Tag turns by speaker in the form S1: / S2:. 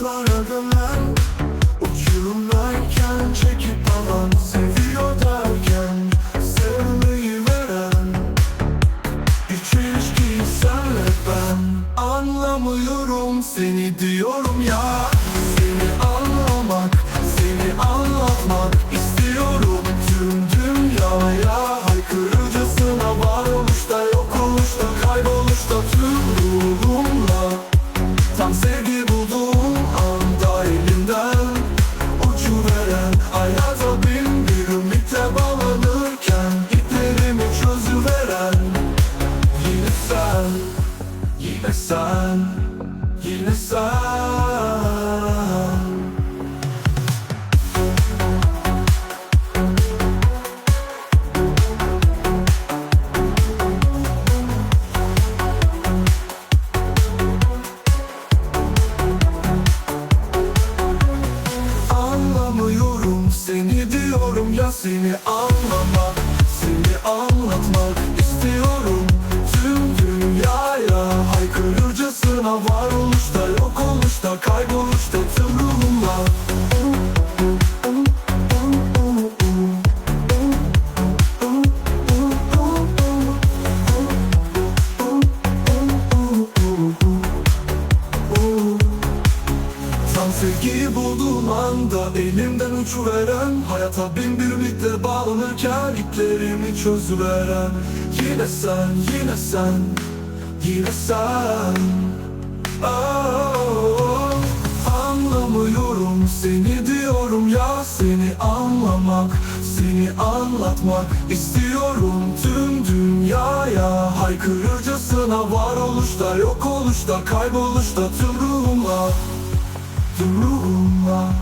S1: Uzaklar çekip alan Seviyor derken Sevmeyi veren İç ilişkiyi senle ben Anlamıyorum seni diyorum ya. sen Yine sen. Anlamıyorum seni diyorum ya seni anlamak. Haykırırcasına Varoluşta yok oluşta kayboluşta tüm ruhumla. Tam sevgiyi bulduğum elimden uçuveren Hayata bin bir birlikte bağlanırken iplerimi çözüveren. Yine sen, yine sen, yine sen oh, Anlamıyorum seni diyorum ya Seni anlamak, seni anlatmak istiyorum Tüm dünyaya. Haykırırcasına Varoluşta, yok oluşta, kayboluşta Tüm ruhumla Tüm ruhumla